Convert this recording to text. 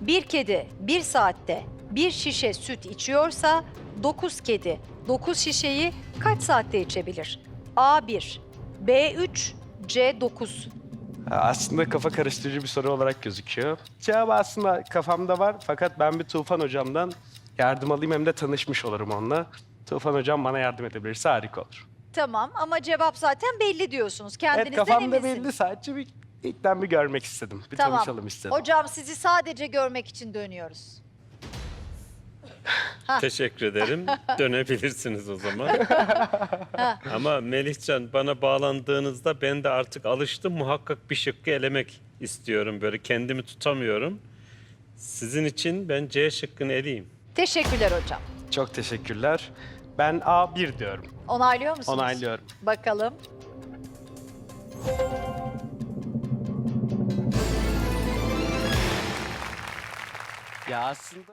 Bir kedi bir saatte bir şişe süt içiyorsa 9 kedi 9 şişeyi kaç saatte içebilir? A1, B3, C9. Aslında kafa karıştırıcı bir soru olarak gözüküyor. Cevabı aslında kafamda var fakat ben bir Tufan hocamdan yardım alayım hem de tanışmış olurum onunla. Tufan hocam bana yardım edebilirse harika olur. Tamam ama cevap zaten belli diyorsunuz. Kendinizden evet kafamda eminsiniz. belli sadece bir ilkten bir görmek istedim. Bir Tamam. tanışalım istedim. Hocam sizi sadece görmek için dönüyoruz. Teşekkür ederim. Dönebilirsiniz o zaman. Ama Melihcan bana bağlandığınızda ben de artık alıştım. Muhakkak bir şıkkı elemek istiyorum. Böyle kendimi tutamıyorum. Sizin için ben C şıkkını eleyeyim. Teşekkürler hocam. Çok teşekkürler. Ben A1 diyorum. Onaylıyor musunuz? Onaylıyorum. Bakalım. Ya aslında